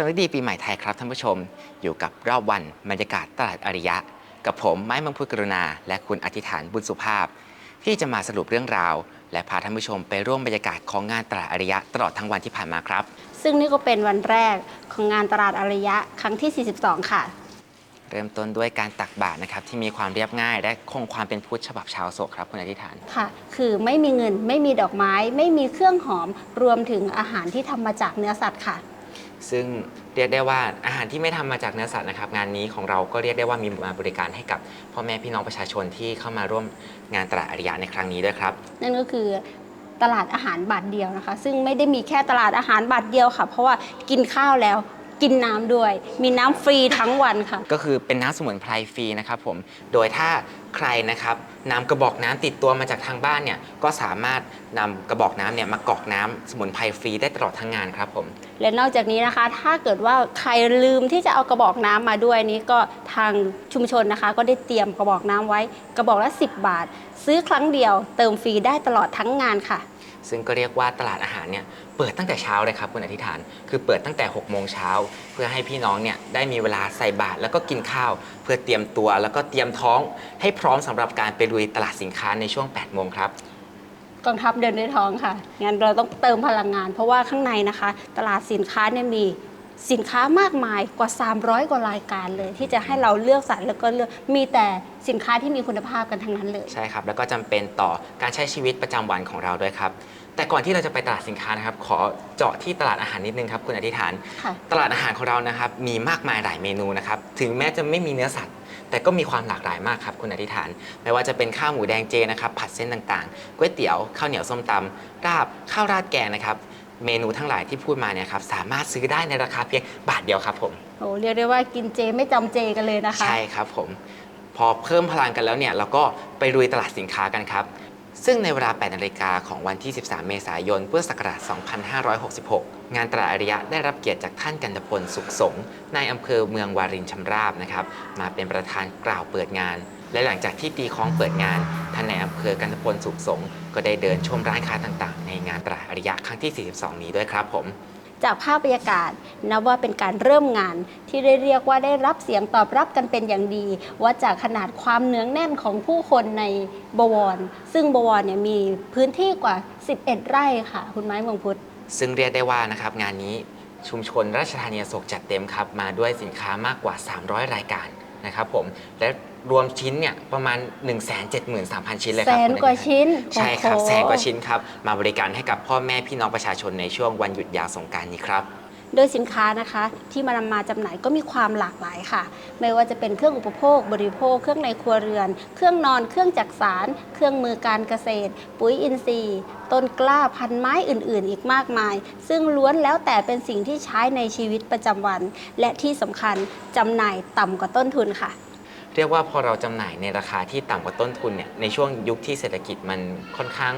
วัสดีปีใหม่ไทยครับท่านผู้ชม อยู่กับรอบวันบรรยากาศตลาดอาริยะ กับผมไม้มังพุทธกรุณา และคุณอธิษฐานบุญสุภาพ ที่จะมาสรุปเรื่องราว และพาท่านผู้ชมไปร่วมบรรยากาศของงานตลาดอาริยะตลอดทั้งวันที่ผ่านมาครับ ซึ่งนี่ก็เป็นวันแรกของงานตลาดอารยะครั้งที่ 42 ค่ะ เริ่มต้นด้วยการตักบาตรนะครับ ที่มีความเรียบง่าย และคงความเป็นพุทธฉบับชาวโศกครับคุณอธิษฐาน ค่ะ คือไม่มีเงินไม่มีดอกไม้ ไม่มีเครื่องหอมรวมถึงอาหารที่ทำมาจากเนื้อสัตว์ค่ะ ซึ่งเรียกได้ว่าอาหารที่ไม่ทำมาจากเนื้อสัตว์นะครับ งานนี้ของเราก็เรียกได้ว่ามีมาบริการให้กับพ่อแม่พี่น้องประชาชนที่เข้ามาร่วมงานตลาดอาริยะในครั้งนี้ด้วยครับ นั่นก็คือตลาดอาหารบาทเดียวนะคะ ซึ่งไม่ได้มีแค่ตลาดอาหารบาทเดียวค่ะ เพราะว่ากินข้าวแล้ว กินน้ำด้วย มีน้ำฟรีทั้งวันค่ะ ก็คือเป็นน้ำสมุนไพรฟรีนะครับผม โดยถ้าใครนะครับนำกระบอกน้ำติดตัวมาจากทางบ้านเนี่ยก็สามารถนำกระบอกน้ำเนี่ยมากรอกน้ำสมุนไพรฟรีได้ตลอดทั้งงานครับผม และนอกจากนี้นะคะ ถ้าเกิดว่าใครลืมที่จะเอากระบอกน้ำมาด้วยนี้ก็ทางชุมชนนะคะ ก็ได้เตรียมกระบอกน้ำไว้ กระบอกละ 10 บาท ซื้อครั้งเดียวเติมฟรีได้ตลอดทั้งงานค่ะ ซึ่งก็เรียกว่าตลาดอาหารเนี่ยเปิดตั้งแต่เช้าเลยครับคุณอธิษฐาน คือเปิดตั้งแต่6กโมงเช้าเพื่อให้พี่น้องเนี่ยได้มีเวลาใส่บาตรแล้วก็กินข้าว เพื่อเตรียมตัวแล้วก็เตรียมท้องให้พร้อมสำหรับการไปลุยตลาดสินค้าในช่วง8ปดโมงครับกองทัพเดินด้วยท้องค่ะงั้นเราต้องเติมพลังงาน เพราะว่าข้างในนะคะ ตลาดสินค้าเนี่ยมี สินค้ามากมายกว่า 300 กว่ารายการเลย ที่จะให้เราเลือกสรรแล้วก็เลือกมีแต่สินค้าที่มีคุณภาพกันทั้งนั้นเลย ใช่ครับ แล้วก็จำเป็นต่อการใช้ชีวิตประจำวันของเราด้วยครับ แต่ก่อนที่เราจะไปตลาดสินค้านะครับ ขอเจาะที่ตลาดอาหารนิดนึงครับคุณอธิษฐาน ค่ะ ตลาดอาหารของเรานะครับมีมากมายหลายเมนูนะครับถึงแม้จะไม่มีเนื้อสัตว์ แต่ก็มีความหลากหลายมากครับคุณอธิษฐาน ไม่ว่าจะเป็นข้าวหมูแดงเจนะครับผัดเส้นต่างๆก๋วยเตี๋ยวข้าวเหนียวส้มตำราบข้าวราดแกงนะครับ เมนูทั้งหลายที่พูดมาเนี่ยครับสามารถซื้อได้ในราคาเพียงบาทเดียวครับผมโอ้เรียกได้ว่ากินเจไม่จำเจกันเลยนะคะ ใช่ครับผม พอเพิ่มพลังกันแล้วเนี่ยเราก็ไปลุยตลาดสินค้ากันครับ ซึ่งในเวลา 8 นาฬิกาของวันที่ 13 เมษายน พุทธศักราช 2566 งานตลาดอาริยะได้รับเกียรติจากท่านกันตพลสุขสงฆ์ในอำเภอเมืองวารินชำราบนะครับ มาเป็นประธานกล่าวเปิดงาน และหลังจากที่ตีคล้องเปิดงานท่านในอำเภอกันตพลสุขสงฆ์ก็ได้เดินชมร้านค้าต่างๆ ในงานตลาดอาริยะครั้งที่ 42 นี้ด้วยครับผมจากภาพบรรยากาศนับว่าเป็นการเริ่มงาน ที่ได้เรียกว่าได้รับเสียงตอบรับกันเป็นอย่างดี ว่าจากขนาดความเนืองแน่นของผู้คนในบวร ซึ่งบวรเนี่ยมีพื้นที่กว่า 11 ไร่ค่ะ คุณไม้เมืองพุทธซึ่งเรียกได้ว่านะครับงานนี้ชุมชนราชธานีอโศกจัดเต็มครับ มาด้วยสินค้ามากกว่า 300 รายการ นะครับผมและรวมชิ้นเนี่ยประมาณ 1 7 3 0 0 0 ชิ้นเลยคแสรับนคุณกว่าอธิษฐชิ้นใช่ครับโอ้โห แสนกว่าชิ้นครับมาบริการให้กับพ่อแม่พี่น้องประชาชนในช่วงวันหยุดยาวสงกรารนี้ครับ โดยสินค้านะคะที่มานำมาจำหน่ายก็มีความหลากหลายค่ะ ไม่ว่าจะเป็นเครื่องอุปโภค บริโภค เครื่องในครัวเรือน เครื่องนอน เครื่องจักสาร เครื่องมือการเกษตร ปุ๋ยอินทรีย์ ต้นกล้าพันไม้อื่น ๆ อีกมากมาย ซึ่งล้วนแล้วแต่เป็นสิ่งที่ใช้ในชีวิตประจำวัน และที่สำคัญจำหน่ายต่ำกว่าต้นทุนค่ะ เรียกว่าพอเราจำหน่ายในราคาที่ต่ำกว่าต้นทุนเนี่ยในช่วงยุคที่เศรษฐกิจมันค่อนข้าง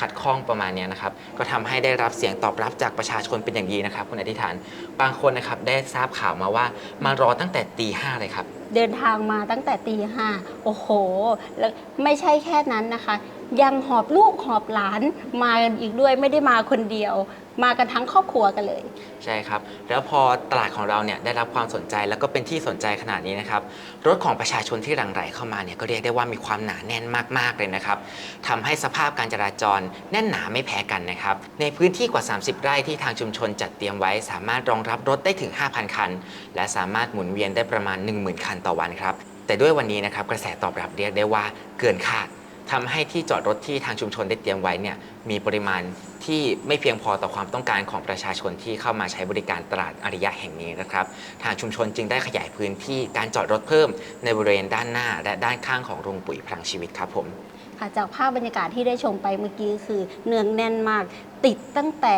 ขัดข้องประมาณนี้นะครับก็ทำให้ได้รับเสียงตอบรับจากประชาชนเป็นอย่างดีนะครับคุณอธิษฐานบางคนนะครับได้ทราบข่าวมาว่ามารอตั้งแต่ตีห้าเลยครับเดินทางมาตั้งแต่ตีห้าโอ้โห แล้วไม่ใช่แค่นั้นนะคะ ยังหอบลูกหอบหลานมากันอีกด้วยไม่ได้มาคนเดียว มากันทั้งครอบครัวกันเลย ใช่ครับ แล้วพอตลาดของเราเนี่ยได้รับความสนใจแล้วก็เป็นที่สนใจขนาดนี้นะครับรถของประชาชนที่หลั่งไหลเข้ามาเนี่ยก็เรียกได้ว่ามีความหนาแน่นมากๆเลยนะครับทำให้สภาพการจราจรแน่นหนาไม่แพ้กันนะครับในพื้นที่กว่า 30 ไร่ที่ทางชุมชนจัดเตรียมไว้ สามารถรองรับรถได้ถึง 5,000 คัน และสามารถหมุนเวียนได้ประมาณ 10,000 คันต่อวันครับแต่ด้วยวันนี้นะครับกระแสตอบรับเรียกได้ว่าเกินคาด ทำให้ที่จอดรถที่ทางชุมชนได้เตรียมไว้เนี่ยมีปริมาณที่ไม่เพียงพอต่อความต้องการของประชาชนที่เข้ามาใช้บริการตลาดอาริยะแห่งนี้นะครับ ทางชุมชนจึงได้ขยายพื้นที่การจอดรถเพิ่มในบริเวณด้านหน้า และด้านข้างของโรงปุ๋ยพลังชีวิตครับผมค่ะจากภาพบรรยากาศที่ได้ชมไปเมื่อกี้คือเนืองแน่นมากติดตั้งแต่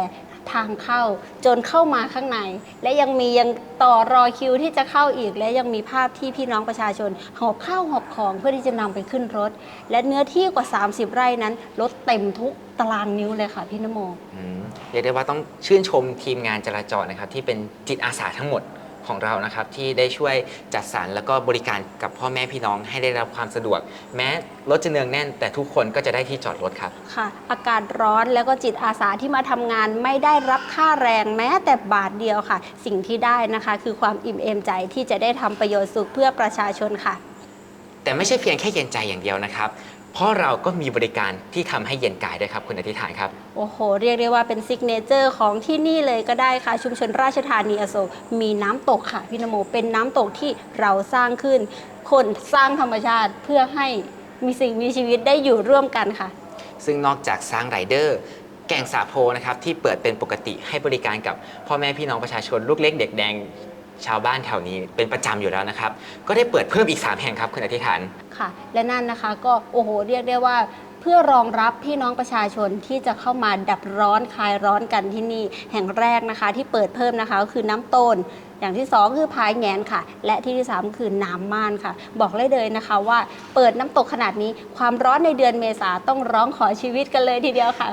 ทางเข้า จนเข้ามาข้างใน และยังมียังต่อรอคิวที่จะเข้าอีก และยังมีภาพที่พี่น้องประชาชนหอบข้าวหอบของเพื่อที่จะนำไปขึ้นรถ และเนื้อที่กว่า 30 ไร่นั้นรถเต็มทุกตารางนิ้วเลยค่ะพี่นโมอืมเรียกได้ว่าต้องชื่นชมทีมงานจราจรนะครับที่เป็นจิตอาสาทั้งหมด ของเรานะครับที่ได้ช่วยจัดสรรแล้วก็บริการกับพ่อแม่พี่น้องให้ได้รับความสะดวก แม้รถจะเนืองแน่น แต่ทุกคนก็จะได้ที่จอดรถครับ ค่ะ อากาศร้อนแล้วก็จิตอาสาที่มาทำงานไม่ได้รับค่าแรงแม้แต่บาทเดียวค่ะ สิ่งที่ได้นะคะ คือความอิ่มเอมใจที่จะได้ทำประโยชน์สุขเพื่อประชาชนค่ะ แต่ไม่ใช่เพียงแค่เย็นใจอย่างเดียวนะครับ เพราะเราก็มีบริการที่ทำให้เย็นกายด้วยครับคุณอธิษฐานครับ โอ้โห เรียกได้ว่าเป็นซิกเนเจอร์ของที่นี่เลยก็ได้ค่ะ ชุมชนราชธานีอโศกมีน้ำตกค่ะพี่นโมเป็นน้ำตกที่เราสร้างขึ้น คนสร้างธรรมชาติเพื่อให้มีสิ่งมีชีวิตได้อยู่ร่วมกันค่ะ ซึ่งนอกจากสร้างไรเดอร์ แก่งสาโพนะครับที่เปิดเป็นปกติให้บริการกับพ่อแม่พี่น้องประชาชนลูกเล็กเด็กแดง ชาวบ้านแถวนี้เป็นประจำอยู่แล้วนะครับ ก็ได้เปิดเพิ่มอีก 3 แห่งครับคุณอธิษฐาน ค่ะ และนั่นนะคะก็โอ้โหเรียกได้ว่า เพื่อรองรับพี่น้องประชาชนที่จะเข้ามาดับร้อนคลายร้อนกันที่นี่ แห่งแรกนะคะ ที่เปิดเพิ่มนะคะก็คือน้ำต้น อย่างที่สองคือพายแงนค่ะ และที่ที่สามคือน้ำม่านค่ะ บอกเลยเลยนะคะว่าเปิดน้ำตกขนาดนี้ ความร้อนในเดือนเมษาต้องร้องขอชีวิตกันเลยทีเดียวค่ะ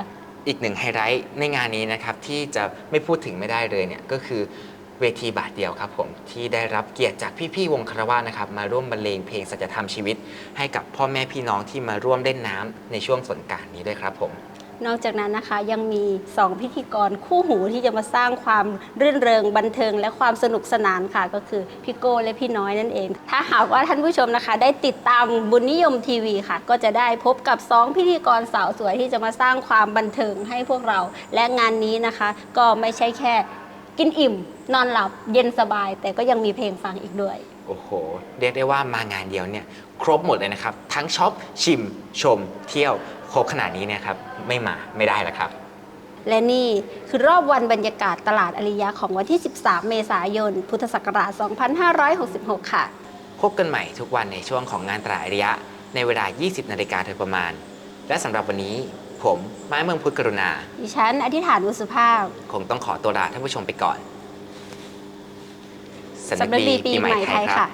อีกหนึ่งไฮไลท์ในงานนี้นะครับที่จะไม่พูดถึงไม่ได้เลยเนี่ยก็คือ เวทีบาทเดียวครับผมที่ได้รับเกียรติจากพี่ๆวงคารวาสนะครับมาร่วมบรรเลงเพลงสัจธรรมชีวิต ให้กับพ่อแม่พี่น้องที่มาร่วมเล่นน้ำในช่วงสงกรารนี้ด้วยครับผม นอกจากนั้นนะคะยังมี 2 พิธีกรคู่หูที่จะมาสร้างความรื่นเริงบันเทิงและความสนุกสนานค่ะ ก็คือพี่โก้และพี่น้อยนั่นเอง ถ้าหากว่าท่านผู้ชมนะคะ ได้ติดตามบุญนิยมทีวีค่ะ ก็จะได้พบกับ 2 พิธีกรสาวสวยที่จะมาสร้างความบันเทิงให้พวกเรา และงานนี้นะคะ ก็ไม่ใช่แค่ กินอิ่ม นอนหลับเย็นสบาย แต่ก็ยังมีเพลงฟังอีกด้วย โอ้โห เรียกได้ว่ามางานเดียวเนี่ย ครบหมดเลยนะครับ ทั้งช็อปชิม ชม เที่ยว ครบขนาดนี้เนี่ยครับ ไม่มาไม่ได้แล้วครับ และนี่คือรอบวันบรรยากาศตลาดอริยะของวันที่ 13 เมษายน พุทธศักราช 2566 ค่ะ พบกันใหม่ทุกวันในช่วงของงานตรายอริยะ ในเวลา 20 นาฬิกาโดยประมาณ และสำหรับวันนี้ ผมไม้เมืองพุทธกรุณา ดิฉันอธิษฐานวุสุภาพ คงต้องขอตัวลาท่านผู้ชมไปก่อน สำหรับปีปีใหม่ไทยค่ะ